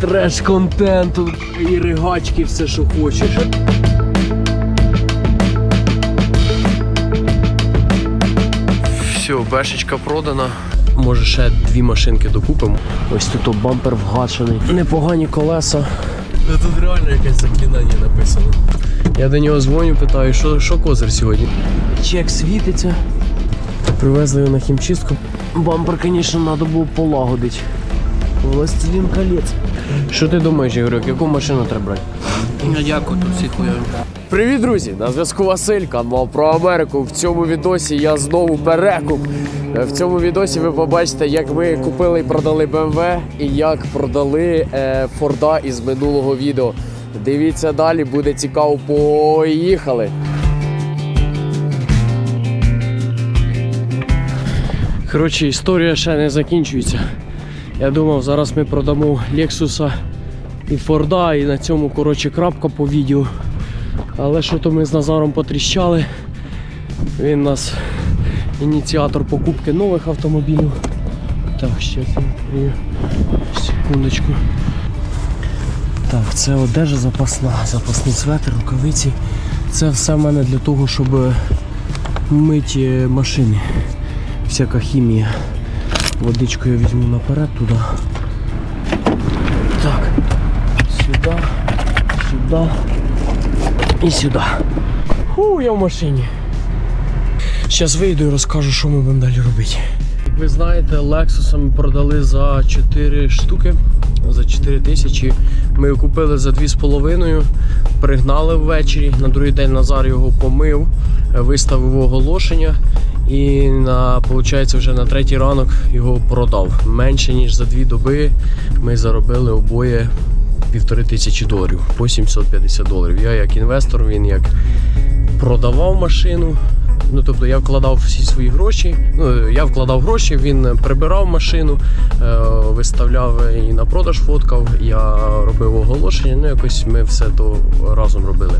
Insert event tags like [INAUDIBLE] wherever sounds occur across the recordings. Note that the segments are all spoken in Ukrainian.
Треш контент, і ригачки, все, що хочеш. Все, бешечка продана. Може ще дві машинки докупимо. Ось тут бампер вгашений. Непогані колеса. Тут реально якесь заклинання написано. Я до нього дзвоню, питаю, що, що козир сьогодні. Чек світиться. Привезли його на хімчистку. Бампер, звісно, треба було полагодити. Властелин колець. Що ти думаєш, Ігорюк, яку машину треба брати? Дякую, тут всі хуйові. Привіт, друзі! На зв'язку Василь, канал про Америку. В цьому відосі я знову перекуп. В цьому відосі ви побачите, як ми купили і продали BMW і як продали е, Форда із минулого відео. Дивіться далі, буде цікаво. Поїхали! Коротше, історія ще не закінчується. Я думав, зараз ми продамо Лексуса і Форда, і на цьому коротше крапка по відео. Але що то ми з Назаром потріщали. Він нас ініціатор покупки нових автомобілів. Так, ще. Секундочку. Так, це одежа запасна, запасний светр, рукавиці. Це все в мене для того, щоб мити машини. Всяка хімія. Водичку я візьму наперед туди. Так. Сюди, сюди і сюди. Фу, я в машині. Зараз вийду і розкажу, що ми будемо далі робити. Як ви знаєте, Lexus ми продали за 4 штуки, за 4 тисячі. Ми його купили за 2,5, пригнали ввечері. На другий день Назар його помив, виставив оголошення. І на, виходить, вже на третій ранок його продав. Менше ніж за дві доби ми заробили обоє півтори тисячі доларів по 750 доларів. Я як інвестор, він як продавав машину. Ну, тобто я вкладав всі свої гроші. Ну, я вкладав гроші, він прибирав машину, е, виставляв і на продаж фоткав. Я робив оголошення. Ну, якось ми все то разом робили.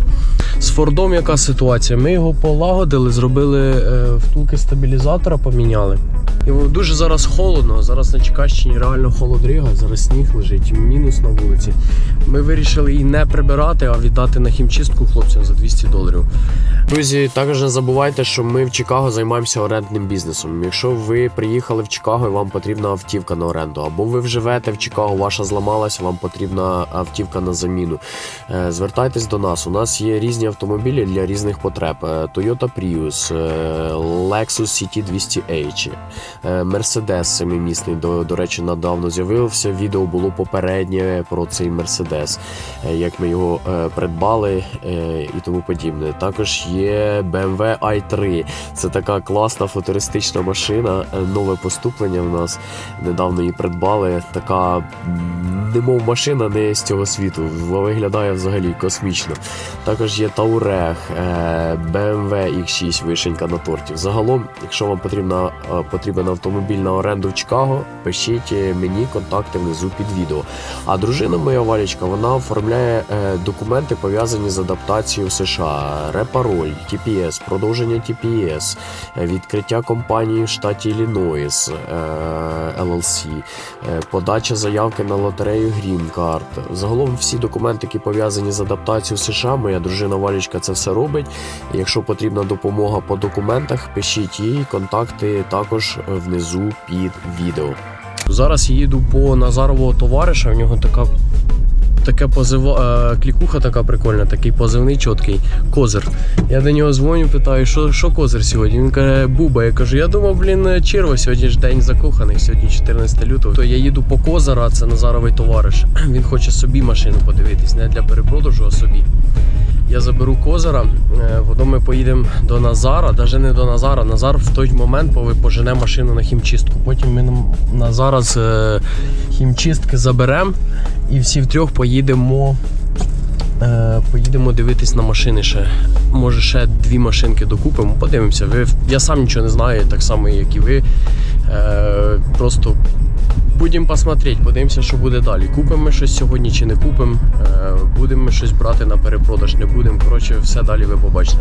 З Фордом яка ситуація? Ми його полагодили, зробили е, втулки стабілізатора, поміняли. І дуже зараз холодно. Зараз на Чекащині реально холодріга, зараз сніг лежить, мінус на вулиці. Ми вирішили її не прибирати, а віддати на хімчистку хлопцям за 200 доларів. Друзі, також не забувайте, що ми в Чикаго займаємося орендним бізнесом. Якщо ви приїхали в Чикаго і вам потрібна автівка на оренду, або ви живете в Чикаго, ваша зламалась, вам потрібна автівка на заміну. е, Звертайтесь до нас. У нас є різні автомобілі для різних потреб: Е, Toyota Prius, е, Lexus CT 200H, е, Mercedes семимісний. До, до речі, недавно з'явився. Відео було попереднє про цей Mercedes, як ми його придбали і тому подібне. Також є BMW i3. Це така класна футуристична машина. е, Нове поступлення в нас. Недавно її придбали. Така немов машина не з цього світу. Виглядає взагалі космічно. Також є е, BMW X6, вишенька на торті. Загалом, якщо вам потрібна, е, потрібен автомобіль на оренду в Чикаго, пишіть е, мені контакти внизу під відео. А дружина моя Валічка, вона оформляє е, документи пов'язані з адаптацією США, репароль, TPS, продовження TPS, е, відкриття компанії в штаті Іллінойс, е, LLC, е, подача заявки на лотерею Green Card. Загалом всі документи, які пов'язані з адаптацією в США, моя дружина Валічка це все робить. Якщо потрібна допомога по документах, пишіть їй контакти також внизу під відео. Зараз їду по Назарового товариша. У нього така. Таке позива, е, клікуха така прикольна, такий позивний чіткий козир. Я до нього дзвоню, питаю, що, що козир сьогодні? Він каже, Буба. Я кажу, я думав, блін, черва, сьогодні ж день закоханих, сьогодні 14 лютого. То я їду по козира, це Назаровий товариш. [CLEARS THROAT] Він хоче собі машину подивитись, не для перепродажу, а собі. Я заберу козира, е, потім ми поїдемо до Назара, навіть не до Назара. Назар в той момент пожене машину на хімчистку. Потім ми Назара з е, хімчистки заберемо і всі втрьох поїдемо. е, Поїдемо дивитись на машини ще. Може, ще дві машинки докупимо. Подивимося. Ви, я сам нічого не знаю, так само, як і ви. Е, Просто будемо посмотреть, подивимося, що буде далі. Купимо ми щось сьогодні чи не купимо. Е, Будемо ми щось брати на перепродаж, не будемо. Коротше, все далі ви побачите.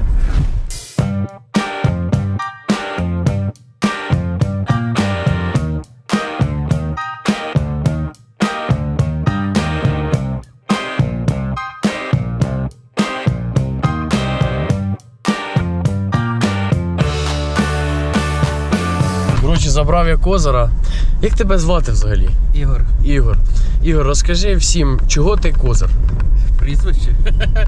Забрав я козира. Як тебе звати взагалі? Ігор, Ігор. Ігор, розкажи всім, чого ти козир? прізвище?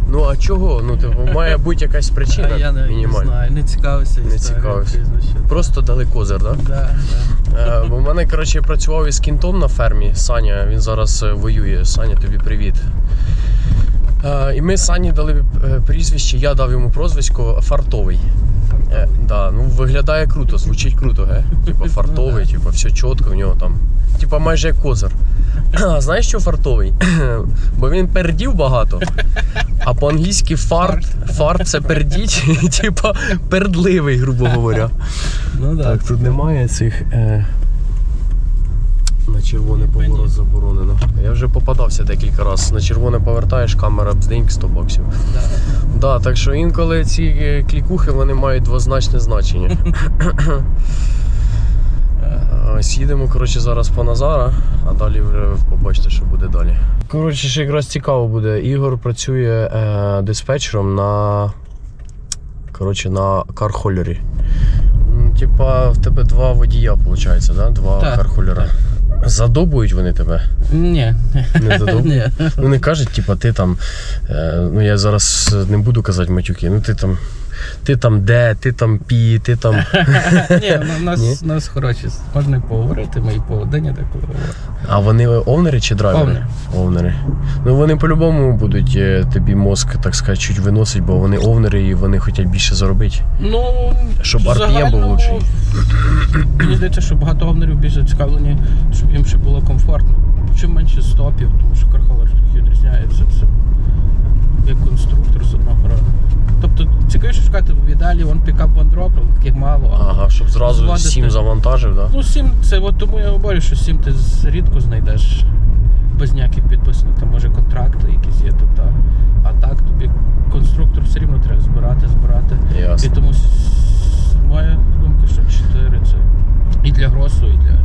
Ну а чого? Ну, типу, має бути якась причина А я не, не знаю, не цікавився Не цікавився. Просто дали козир, так? Да, Е, Бо в мене, коротше, працював із кінтом на фермі. Саня, він зараз е, воює. Саня, тобі привіт. Е, І ми Сані дали е, прізвище, я дав йому прозвисько фартовий. Е, да, ну виглядає круто, звучить круто, ге? Типа фартовий, типа все чітко в нього там. Типа майже як козир. А знаєш, що фартовий? [CLEARS THROAT] Бо він пердів багато. А по-англійськи фарт, фарт це пердіть, [LAUGHS] типа пердливий, грубо говоря. Ну да. Так, тут немає цих. Е... На червоний поворот заборонено. Я вже попадався декілька разів. На червоне повертаєш, камера бздиньк 100 баксів. Да. Да, так що інколи ці е, клікухи вони мають двозначне значення. [LAUGHS] Ось їдемо коротше, зараз по Назара, а далі вже побачите, що буде далі. Коротше, ще якраз цікаво буде. Ігор працює е, диспетчером на, коротше, на кархолері. Типа в тебе два водія, виходить, да? два Так, кархолера. Задобують вони тебе? Ні. Не задобують? Ні. Ну не кажуть, типа, ти там. Е, ну я зараз не буду казати матюки, ну ти там. Ти там де, ти там пі, ти там. [LAUGHS] Ні, у [LAUGHS] нас, у нас хороші. Можна і поговорити, ми і по годині деколи говоримо. А вони овнери чи драйвери? Овнери. Овнери. Ну вони по-любому будуть е, тобі мозк, так сказати, чуть виносить, бо вони овнери і вони хочуть більше заробити. Ну, Щоб RPM був лучший. Мені здається, що багато говнерів більш зацікавлені, щоб їм ще було комфортно. Чим менше стопів, тому що кархолер трохи відрізняється. Це як конструктор з одного Тобто цікавіше шукати в ідеалі вон пікап вандроп, але таких мало. Ага, щоб зразу Зводити. сім завантажив, так? Да? Ну, сім, це от тому я говорю, що сім ти рідко знайдеш без ніяких підписаних, там може контракти якісь є, то та. А так тобі конструктор все рівно треба збирати, збирати. І тому моя думка, що 4 це і для гросу, і для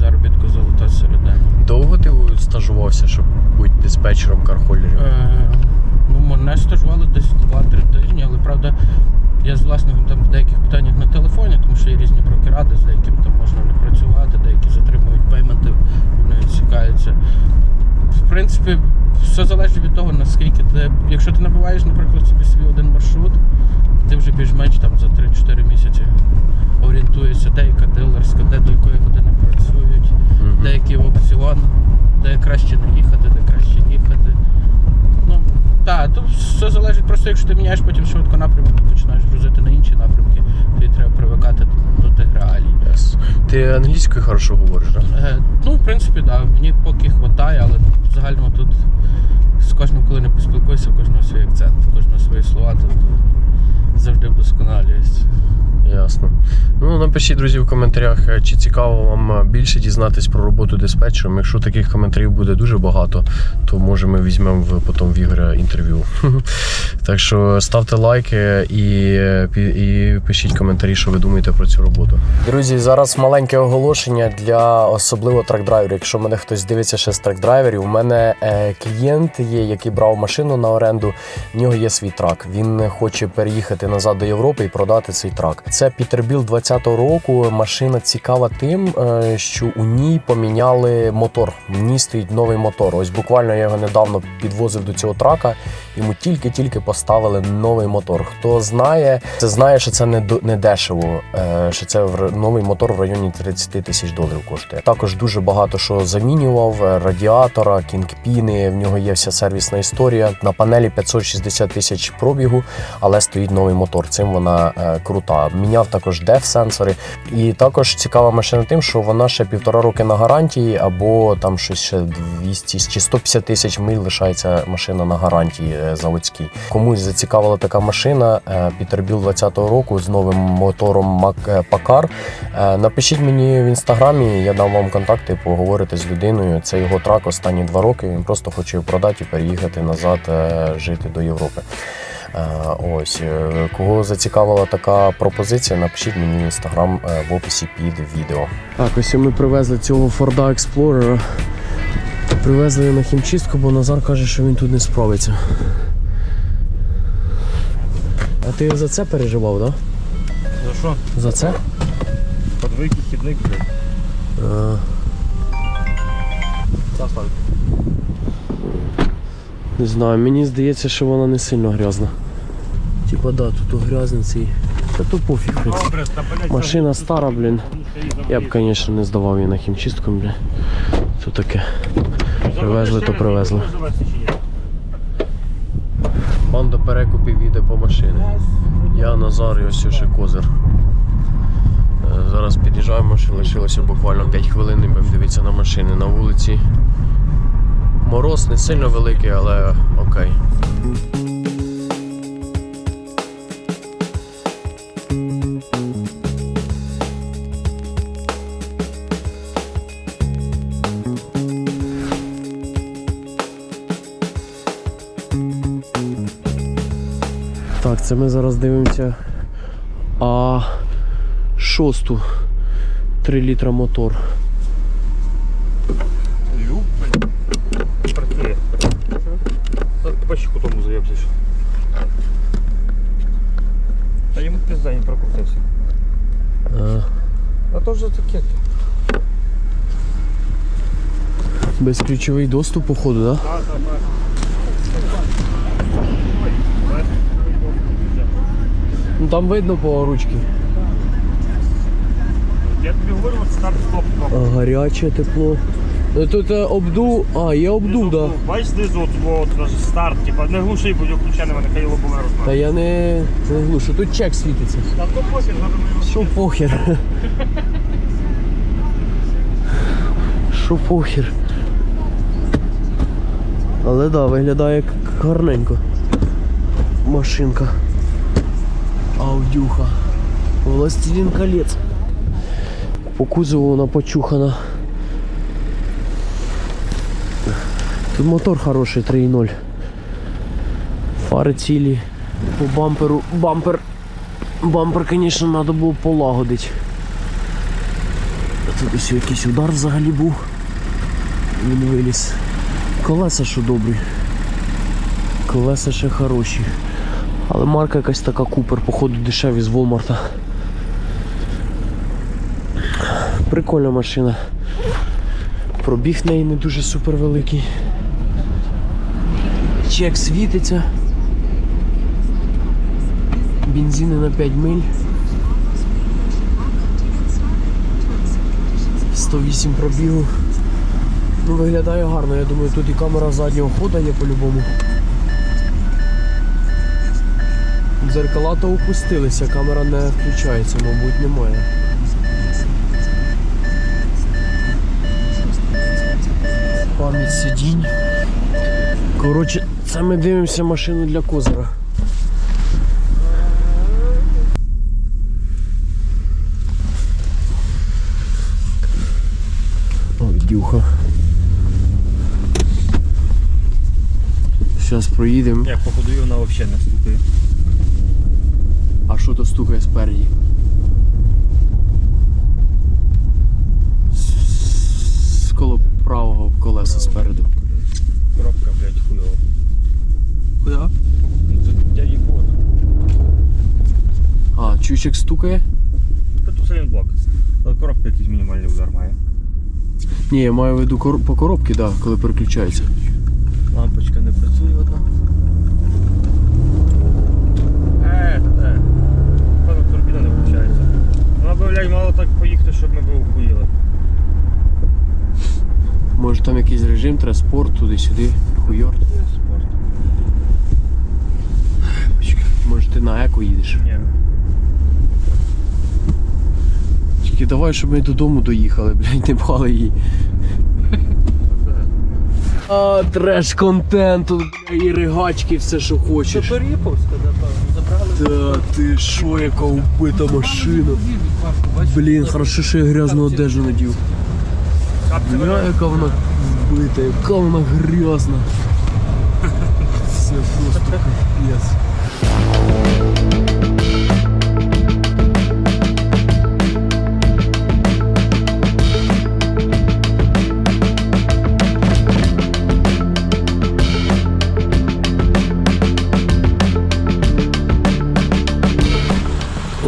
заробітку золота середина. Довго ти стажувався, щоб бути диспетчером кархолерів? Е, ну, мене стажували десь 2-3 тижні, правда, я з власником там в деяких питаннях на телефоні, тому що є різні брокеради, з деякими там можна не працювати, деякі затримують пейменти, вони відсікаються. В принципі, все залежить від того, наскільки ти. Якщо ти набиваєш, наприклад, собі свій один маршрут, ти вже більш-менш там за 3-4 місяці орієнтуєшся, де яка дилерська, де до якої години працюють, Мгм. де який аукціон, де краще не їхати, де краще їхати. Ну, так, тут все залежить просто, якщо ти міняєш потім швидко напрямок, ти починаєш грузити на інші напрямки, тобі треба привикати до тих реалій. Yes. Ти англійською хорошо говориш, так? Е, ну, в принципі, так, да, мені поки хватає, але в загальному тут з кожним, коли не поспілкуюся, в кожного свій акцент, в кожного свої слова, то завжди вдосконалююсь. Ясно. Ну напишіть, друзі, в коментарях, е, чи цікаво вам е, більше дізнатись про роботу диспетчером. Якщо таких коментарів буде дуже багато, то може ми візьмемо в потім в Ігоря інтерв'ю. [LAUGHS] Так що ставте лайки і, е, і пишіть коментарі, що ви думаєте про цю роботу. Друзі, зараз маленьке оголошення для особливо трак-драйверів. Якщо мене хтось дивиться ще з трак-драйверів, у мене е, клієнт є, який брав машину на оренду. В нього є свій трак. Він хоче переїхати назад до Європи і продати цей трак. Це Пітербіл 20-го року. Машина цікава тим, е, що у ній поміняли мотор. В ній стоїть новий мотор. Ось буквально я його недавно підвозив до цього трака. Йому тільки-тільки поставили новий мотор. Хто знає, це знає, що це не не дешево. е, Що це новий мотор в районі 30 тисяч доларів коштує. Також дуже багато що замінював: е, радіатора, кінгпіни. В нього є вся сервісна історія. На панелі 560 тисяч пробігу, але стоїть новий мотор. Цим вона е, крута. Міняв також деф сенсори. І також цікава машина тим, що вона ще півтора роки на гарантії, або там щось ще 200 чи 150 тисяч миль лишається машина на гарантії е, заводській. Комусь зацікавила така машина е, Пітербіл 20-го року з новим мотором Пакар. Напишіть мені в інстаграмі, я дам вам контакти, поговорити з людиною. Це його трак останні два роки. Він просто хоче продати і переїхати назад жити до Європи. Е, Ось е, кого зацікавила така пропозиція, напишіть мені в інстаграм е, в описі під відео. Так, ось ми привезли цього Форда Експлорера. Привезли на хімчистку, бо Назар каже, що він тут не справиться. А ти за це переживав, так? За що? За це? Подвиг і смітник, блядь. А, не знаю, мені здається, що вона не сильно грязна. Типа да, тут грязний цей. Та то пофіг, блядь, Машина стара, блін. Я б, звісно, не здавав її на хімчистку, блін. Це таке. Привезли, то привезли. Банда перекупів їде по машині. Я Назар і ось ще козир. Е, Зараз під'їжджаємо, ще лишилося буквально 5 хвилин і будемо дивитися на машини на вулиці. Мороз не сильно великий, але окей. Це ми зараз дивимося А шосту 3 літра мотор. Люб. Працює. Так, тому заєбся. Та йому пизда не прокрутився. А, А то вже таке. безключовий доступ, походу, так? Да? Так, так, так. Ну там видно по ручці. Я тобі говорю, от старт стоп кнопка. А, гаряче тепло. Ну, Тут е, обдув. А, є обдув, так. Да. Бачиш знизу от, от, даже старт, типа не глуши, будь включеними, нехай лобове Та розмовляє. я не, не глушу, тут чек світиться. Та то пофіг, треба його Що похер? [LAUGHS] Що похер? Але да, виглядає як гарненько. Машинка. Аудюха. Властелин колец. По кузову вона почухана. Тут мотор хороший 3.0. Фари цілі. По бамперу. Бампер Бампер, звісно, треба було полагодити. Тут ось якийсь удар взагалі був. Він виліз. Колеса що добрі. Колеса ще хороші. Але марка якась така купер, походу дешеві з Волмарта. Прикольна машина. Пробіг неї не дуже супер великий. Чек світиться. Бензини на 5 миль. 108 пробігу. Ну, виглядає гарно, я думаю, тут і камера заднього ходу є по-любому. Дзеркала то опустилися, камера не включається, мабуть, немає. Пам'ять сидінь. Коротше, це ми дивимося машину для козира. Дюха. Зараз проїдемо. Як походу вона взагалі не стукає. А що то стукає спереді? З коло правого колеса спереду. Коробка, блядь, хуйова. Це дяді кот. А, чуєш, стукає? Та тут сайлент блок. Але коробка якийсь мінімальний удар має. Ні, я маю в виду по коробці, да, коли переключається. Лампочка не працює одна. Е, та де. Певно, турбіна не виходить. Вона би, блядь, мало так поїхати, щоб ми би ухуїли. Може там якийсь режим, треба спорт туди-сюди. Спорт. Може ти на еко їдеш. Ні. Тільки давай, щоб ми додому доїхали, блядь, не пхали її. А, треш контент, тут бля, і ригачки, все, що хочеш. Періповська, напевно, забрали. Та ти що, яка вбита машина. Блін, хорошо, що я грязну одежу надів. Бля, яка вона вбита, яка вона грязна. Це просто капець.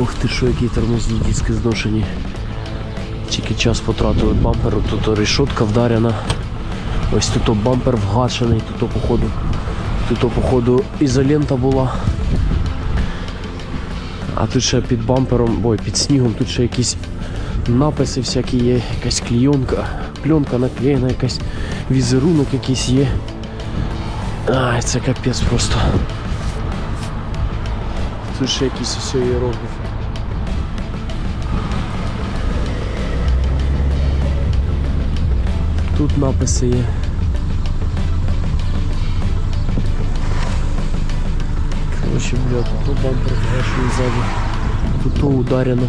Ох ти що, які тормозні диски зношені. Тільки час потратили бамперу, тут решетка вдарена. Ось тут бампер вгашений, тут походу. Тут походу ізолента була. А тут ще під бампером, ой, під снігом, тут ще якісь написи всякі є, якась клейонка, пленка наклеєна, якась візерунок якийсь є. Ай, це капець просто. Тут ще якісь все іерогліфи. Тут написи є. Короче, бля, тут бампер згашений ззаду. Тут то ударено.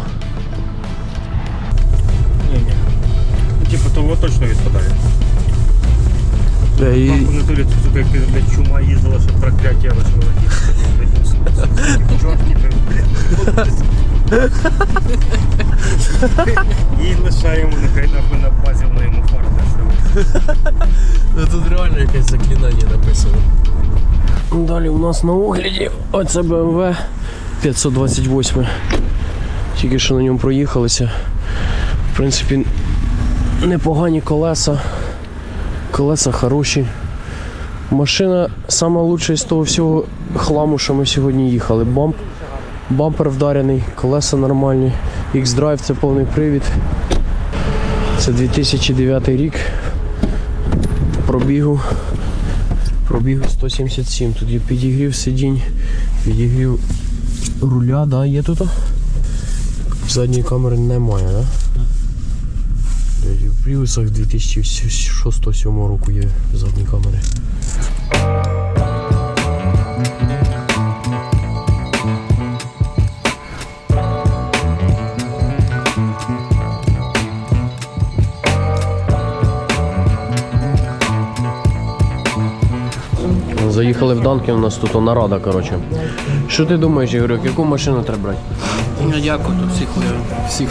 Ні-ні. Ну, Типу, того точно відпадає. Бля, і... Там по натурі сука, блядь, чума їздила, що прокляття лише Чорт, І лишаємо, нехай нахуй на базі йому фарта. Ну, Тут реально якесь заклинання написано. Далі у нас на огляді оце BMW 528. Тільки що на ньому проїхалися. В принципі, непогані колеса. Колеса хороші. Машина сама лучша із того всього хламу, що ми сьогодні їхали. Бамп, бампер вдарений, колеса нормальні. X-Drive це повний привід. Це 2009 рік. Пробігу. Пробігу 177. Тут є підігрів сидінь, підігрів руля, да, є тут? Задньої камери немає, да? В Пріусах 2006-2007 року є задні камери. Заїхали в Данкін, у нас тут нарада, коротше. Що ти думаєш, Ігорюк, яку машину треба брати? Ну, дякую, тут всі хуйові. Всі.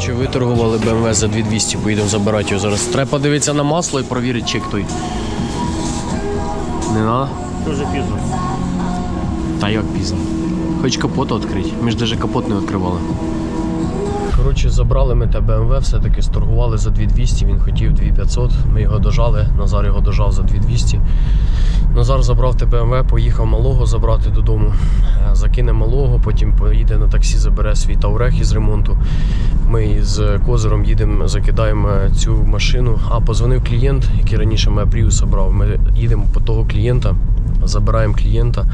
Чи виторгували BMW за 2200, поїдемо забирати його зараз. Треба подивитися на масло і провірити чек той. Не надо? Дуже пізно. Та як пізно. Хоч капот відкрити. Ми ж навіть капот не відкривали. Коротше, забрали ми те BMW, все-таки сторгували за 2200, він хотів 2500. Ми його дожали, Назар його дожав за 2200. Назар забрав те BMW, поїхав малого забрати додому. Е, Закине малого, потім поїде на таксі, забере свій Таурех із ремонту. Ми з Козиром їдемо, закидаємо цю машину. А позвонив клієнт, який раніше мене Prius брав. Ми їдемо по того клієнта. Забираємо клієнта,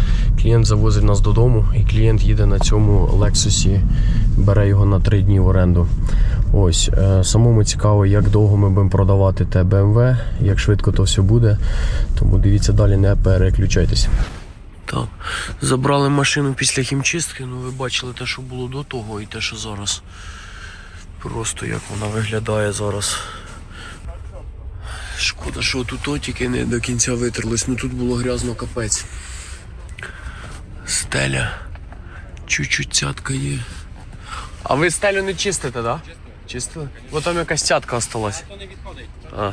клієнт завозить нас додому, і клієнт їде на цьому Лексусі, бере його на три дні в оренду. Ось е, самому цікаво, як довго ми будемо продавати те BMW, як швидко то все буде. Тому дивіться далі, не переключайтеся. Так, забрали машину після хімчистки. Ну ви бачили те, що було до того, і те, що зараз. Просто як вона виглядає зараз. Шкода, що тут отіки тільки не до кінця витерлось. Ну тут було грязно капець. Стеля. Чуть-чуть цятка є. А ви стелю не чистите, так? Да? Чистили? Бо там якась цятка осталась. А.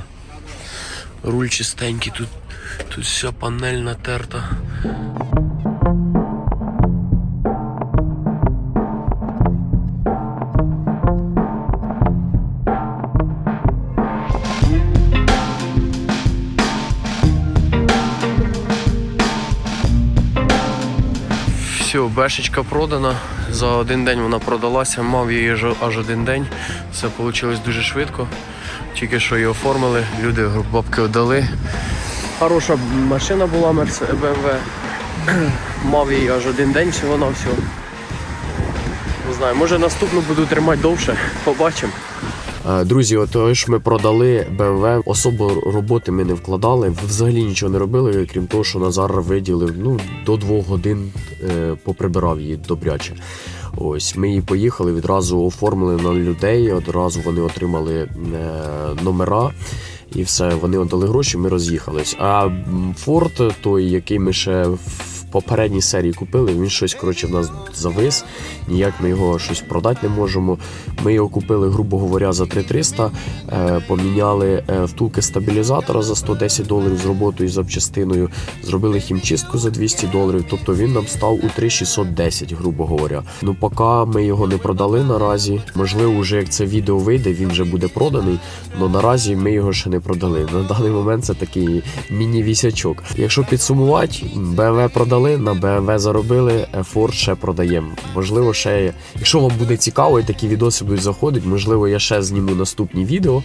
Руль чистенький, тут, тут вся панель натерта. Бешечка продана. За один день вона продалася, мав її аж, один день. Все вийшло дуже швидко. Тільки що її оформили, люди бабки віддали. Хороша машина була BMW. [CLEARS THROAT] Мав її аж один день всього на всього. Не знаю, може наступну буду тримати довше, побачимо. Е, Друзі, от ж ми продали BMW, особо роботи ми не вкладали, взагалі нічого не робили, крім того, що Назар виділив ну, до двох годин е, поприбирав її добряче. Ось ми її поїхали, відразу оформили на людей, одразу вони отримали е, номера. І все, вони отдали гроші, ми роз'їхались. А Форд, той, який ми ще попередній серії купили. Він щось коротше в нас завис. Ніяк ми його щось продати не можемо. Ми його купили, грубо говоря, за 3300, е, поміняли е, втулки стабілізатора за 110 доларів з роботою і запчастиною, зробили хімчистку за 200 доларів. Тобто він нам став у 3610, грубо говоря. Ну, поки ми його не продали наразі. Можливо, вже як це відео вийде, він вже буде проданий. але наразі ми його ще не продали. На даний момент це такий міні-вісячок. Якщо підсумувати, BMW продали, на BMW заробили, е, Ford ще продаємо. Можливо, ще якщо вам буде цікаво, і такі відоси будуть заходити, можливо, я ще зніму наступні відео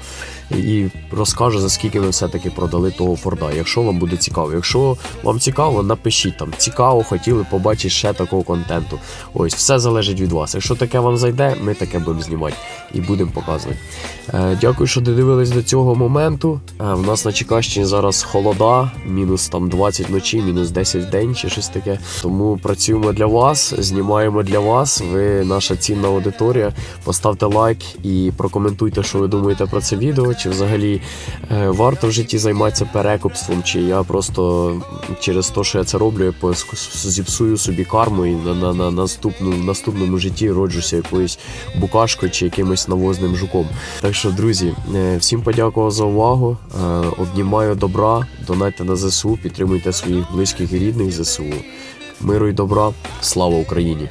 і розкажу за скільки ми все-таки продали того Форда. Якщо вам буде цікаво. Якщо вам цікаво, напишіть там. Цікаво, хотіли побачити ще такого контенту. Ось, все залежить від вас. Якщо таке вам зайде, ми таке будемо знімати і будемо показувати. Е, дякую, що додивились до цього моменту. Е, в нас на Чекащині зараз холода, мінус там 20 вночі, мінус 10 в день чи щось таке. Тому працюємо для вас, знімаємо для вас. Ви наша цінна аудиторія. Поставте лайк і прокоментуйте, що ви думаєте про це відео. Чи взагалі е, варто в житті займатися перекупством, чи я просто через те, що я це роблю, я зіпсую собі карму і на, на, на наступну, в наступному житті роджуся якоюсь букашкою чи якимось навозним жуком. Так що, друзі, е, всім подякував за увагу. Е, Обнімаю добра, донайте на ЗСУ, підтримуйте своїх близьких і рідних ЗСУ. Миру і добра, слава Україні!